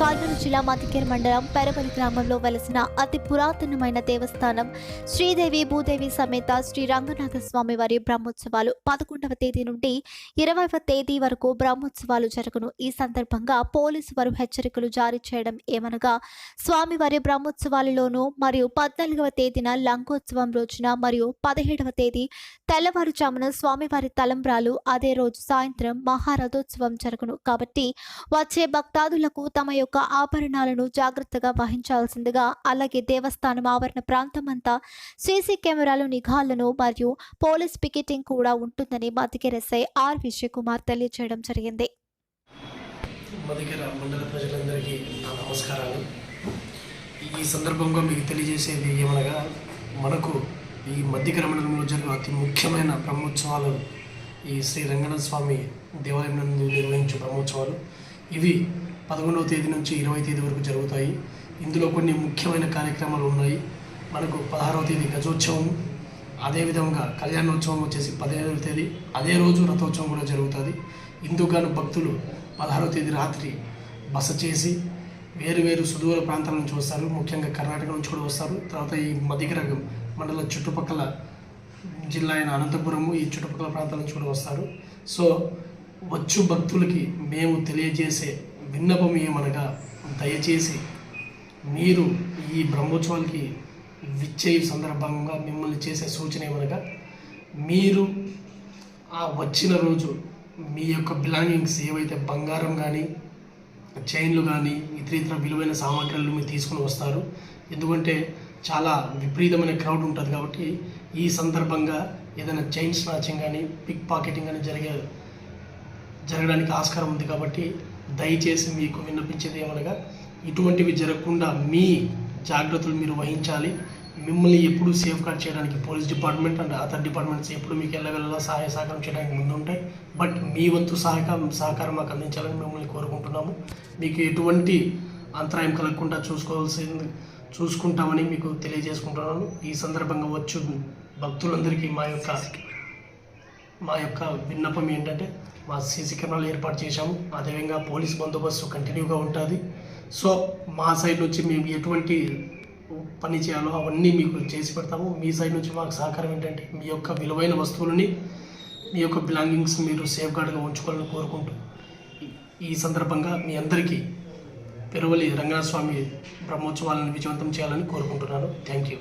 కర్నూలు జిల్లా మతికేర్ మండలం పెరవలి గ్రామంలో వెలసిన అతి పురాతనమైన దేవస్థానం శ్రీదేవి భూదేవి సమేత శ్రీ రంగనాథ స్వామి వారి బ్రహ్మోత్సవాలు పదకొండవ తేదీ నుండి ఇరవైవ తేదీ వరకు బ్రహ్మోత్సవాలు జరుగును. ఈ సందర్భంగా పోలీసు వారు హెచ్చరికలు జారీ చేయడం ఏమనగా స్వామివారి బ్రహ్మోత్సవాలలోనూ మరియు పద్నాలుగవ తేదీన లంకోత్సవం రోజున మరియు పదిహేడవ తేదీ తెల్లవారుజామున స్వామివారి తలంబ్రాలు అదే రోజు సాయంత్రం మహారథోత్సవం జరుగును. కాబట్టి వచ్చే భక్తాదులకు తమ యొక్క ఆభరణాలను జాగ్రత్తగా వహించాల్సిందిగా అలాగే దేవస్థానం ఆవరణ ప్రాంతమంతా సీసీ కెమెరాలు నిఘాలను మరియు పోలీస్ పికెటింగ్ కూడా ఉంటుందని మతికెరసై ఆర్ విజయ్ కుమార్ తెలియజేయడం జరిగింది. మండల ప్రజలందరికీ నా నమస్కారాలు. ఈ సందర్భంగా మీకు తెలియజేసేది ఏమనగా మనకు ఈ మధ్యకర మండలంలో జరిగిన అతి ముఖ్యమైన బ్రహ్మోత్సవాలు ఈ శ్రీ రంగనాథ స్వామి దేవాలయం నందు నిర్వహించే బ్రహ్మోత్సవాలు. ఇవి పదకొండవ తేదీ నుంచి ఇరవై తేదీ వరకు జరుగుతాయి. ఇందులో కొన్ని ముఖ్యమైన కార్యక్రమాలు ఉన్నాయి. మనకు పదహారవ తేదీ గజోత్సవం అదేవిధంగా కళ్యాణోత్సవం వచ్చేసి పదిహేనవ తేదీ అదే రోజు రథోత్సవం కూడా జరుగుతుంది. ఇందుకు భక్తులు పదహారవ తేదీ రాత్రి బస చేసి వేరు వేరు సుదూర ప్రాంతాల నుంచి వస్తారు. ముఖ్యంగా కర్ణాటక నుంచి కూడా వస్తారు. తర్వాత ఈ మధ్యకర మండల చుట్టుపక్కల జిల్లా అయిన అనంతపురము ఈ చుట్టుపక్కల ప్రాంతాల నుంచి కూడా వస్తారు. సో వచ్చు భక్తులకి మేము తెలియజేసే విన్నపం ఏమనగా దయచేసి మీరు ఈ బ్రహ్మోత్సవాలకి విచ్చే సందర్భంగా మిమ్మల్ని చేసే సూచన ఏమనగా మీరు ఆ వచ్చిన రోజు మీ యొక్క బిలాంగింగ్స్ ఏవైతే బంగారం కానీ చైన్లు కానీ ఇతర ఇతర విలువైన సామాగ్రిలు మీరు తీసుకుని వస్తారు. ఎందుకంటే చాలా విపరీతమైన క్రౌడ్ ఉంటుంది కాబట్టి ఈ సందర్భంగా ఏదైనా చైన్ స్నాచింగ్ కానీ పిక్ పాకెటింగ్ కానీ జరిగే జరగడానికి ఆస్కారం ఉంది కాబట్టి దయచేసి మీకు విన్నపించేది ఏమనగా ఇటువంటివి జరగకుండా మీ జాగ్రత్తలు మీరు వహించాలి. మిమ్మల్ని ఎప్పుడు సేఫ్ గార్డ్ చేయడానికి police department and other departments ఎప్పుడు మీకు ఎల్లవెల్లా సహాయ సహకారం చేయడానికి ముందు ఉంటాయి. బట్ మీ వంతు సహకారం సహకారం మాకు అందించాలని మిమ్మల్ని కోరుకుంటున్నాము. మీకు ఎటువంటి అంతరాయం కలగకుండా చూసుకోవాల్సింది చూసుకుంటామని మీకు తెలియజేసుకుంటున్నాను. ఈ సందర్భంగా వచ్చు భక్తులందరికీ మా యొక్క మా యొక్క విన్నపం ఏంటంటే మా సీసీ కెమెరాలు ఏర్పాటు చేశాము. అదేవిధంగా పోలీస్ బందోబస్తు కంటిన్యూగా ఉంటుంది. సో మా సైడ్ నుంచి మేము ఎటువంటి పని చేయాలో అవన్నీ మీకు చేసి పెడతాము. మీ సైడ్ నుంచి మాకు సహకారం ఏంటంటే మీ యొక్క విలువైన వస్తువులని మీ యొక్క బిలాంగింగ్స్ మీరు సేఫ్ గార్డ్గా ఉంచుకోవాలని కోరుకుంటూ ఈ- ఈ సందర్భంగా మీ అందరికీ పెరువలి రంగనాథ స్వామి బ్రహ్మోత్సవాలను విజయవంతం చేయాలని కోరుకుంటున్నాను. Thank you